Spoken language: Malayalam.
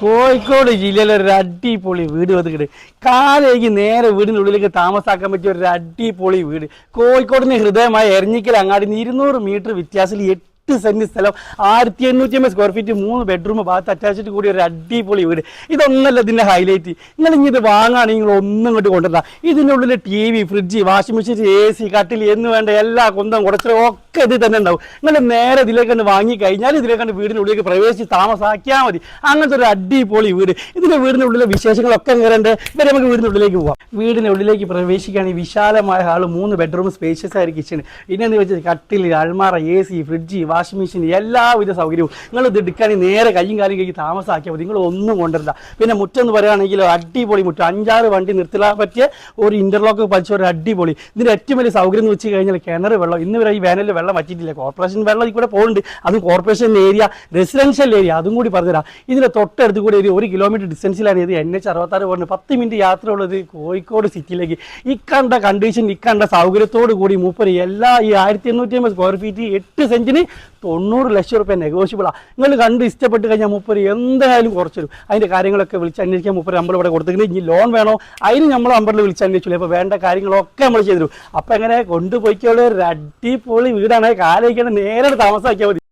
കോഴിക്കോട് ജില്ലയിലെ ഒരു അടിപൊളി വീട് വന്നിട്ട് കാലേക്ക് നേരെ വീടിനുള്ളിലേക്ക് താമസാക്കാൻ പറ്റിയ ഒരു അടിപൊളി വീട്. കോഴിക്കോടിന് ഹൃദയമായ എരഞ്ഞിക്കൽ അങ്ങാടി ഇരുന്നൂറ് മീറ്റർ വ്യത്യാസത്തിൽ എട്ട് സെന്റ് സ്ഥലം. ആയിരത്തി എണ്ണൂറ്റി അമ്പത് സ്ക്വയർ ഫീറ്റ് മൂന്ന് ബെഡ്റൂം ഭാഗത്ത് അറ്റാച്ച്ഡ് കൂടി ഒരു അടിപൊളി വീട്. ഇതൊന്നല്ല ഇതിന്റെ ഹൈലൈറ്റ് നിങ്ങൾ ഇനി ഇത് വാങ്ങുകയാണെങ്കിൽ നിങ്ങൾ ഒന്നും ഇങ്ങോട്ട് കൊണ്ടുവരാം ഇതിന്റെ ഉള്ളിൽ T V fridge washing machine A C കട്ടിൽ എന്ന് വേണ്ട എല്ലാ കുന്തം കുടച്ചിലും ഒക്കെ ഇത് തന്നെ ഉണ്ടാവും. നിങ്ങൾ നേരെ ഇതിലേക്ക് കണ്ട് വാങ്ങിക്കഴിഞ്ഞാൽ ഇതിലേക്ക് കണ്ട് വീടിനുള്ളിലേക്ക് പ്രവേശിച്ച് താമസാക്കിയാൽ മതി. അങ്ങനത്തെ ഒരു അടിപൊളി വീട്. ഇതിന്റെ വീടിന്റെ ഉള്ളിലെ വിശേഷങ്ങളൊക്കെ കയറേണ്ടത് ഇവരെ നമുക്ക് വീടിന്റെ ഉള്ളിലേക്ക് പോവാം. വീടിന്റെ ഉള്ളിലേക്ക് പ്രവേശിക്കുകയാണെങ്കിൽ വിശാലമായ ഹാൾ മൂന്ന് ബെഡ്റൂം സ്പേഷ്യസ് ആയ കിച്ചൺ ഇന്നെന്ന് വെച്ചാൽ കട്ടിൽ അൾമാറ A C fridge washing machine എല്ലാവിധ സൗകര്യവും. നിങ്ങൾ ഇത് എടുക്കുകയാണെങ്കിൽ നേരെ കയ്യും കാലും കൈ താമസാക്കിയാൽ മതി. നിങ്ങൾ ഒന്നും കൊണ്ടുവരില്ല പിന്നെ മുറ്റം എന്ന് പറയുകയാണെങ്കിൽ അടിപൊളി മുറ്റം. അഞ്ചാറ് വണ്ടി നിർത്തിടാൻ പറ്റിയ ഒരു ഇന്റർലോക്ക് പതിച്ച ഒരു അടിപൊളി. ഇതിന്റെ ഏറ്റവും വലിയ സൗകര്യം എന്ന് വെച്ച് കഴിഞ്ഞാൽ കിണർ വെള്ളം. ഇന്ന് വരെ ഈ വേനലിൽ വെള്ളം വറ്റിയിട്ടില്ല. കോർപ്പറേഷൻ വെള്ളം ഇവിടെ പോകുന്നുണ്ട് അതും കോർപ്പറേഷൻ ഏരിയ റെസിഡൻഷ്യൽ ഏരിയ അതും കൂടി പറഞ്ഞുതരാം. ഇതിന്റെ തൊട്ടടുത്ത് കൂടി ഒരു ഒരു കിലോമീറ്റർ ഡിസ്റ്റൻസിലാണ് ഇത്. എൻ എച്ച് അറുപത്താറ് പോകുന്നത് പത്ത് മിനിറ്റ് യാത്ര ഉള്ളത് കോഴിക്കോട് സിറ്റിയിലേക്ക് ഇക്കണ്ട കണ്ടീഷൻ ഇക്കണ്ട സൗകര്യത്തോട് കൂടി മൂപ്പര് എല്ലാ ഈ ആയിരത്തി എണ്ണൂറ്റി അമ്പത് സ്ക്വയർ ഫീറ്റ് എട്ട് സെന്റിന് തൊണ്ണൂറ് ലക്ഷം റുപ്യ നെഗോഷ്യബിളാണ് നിങ്ങൾ കണ്ട് ഇഷ്ടപ്പെട്ട് കഴിഞ്ഞാൽ മൂപ്പര് എന്തായാലും കുറച്ചു തരും അതിന്റെ കാര്യങ്ങളൊക്കെ വിളിച്ച് അന്വേഷിക്കാൻ മുപ്പര് നമ്മൾ ഇവിടെ കൊടുത്തിട്ടുണ്ട്. ഇനി ലോൺ വേണോ? അതിന് നമ്മൾ നമ്പറിൽ വിളിച്ച് അന്വേഷിച്ചില്ല അപ്പോൾ വേണ്ട കാര്യങ്ങളൊക്കെ നമ്മൾ ചെയ്തു തരും. അപ്പോൾ എങ്ങനെ കൊണ്ടുപോയിക്കോളൂ? ഒരു അടിപൊളി വീടാണ്. കാലേക്കാണ് നേരെ താമസാക്കിയാൽ മതി.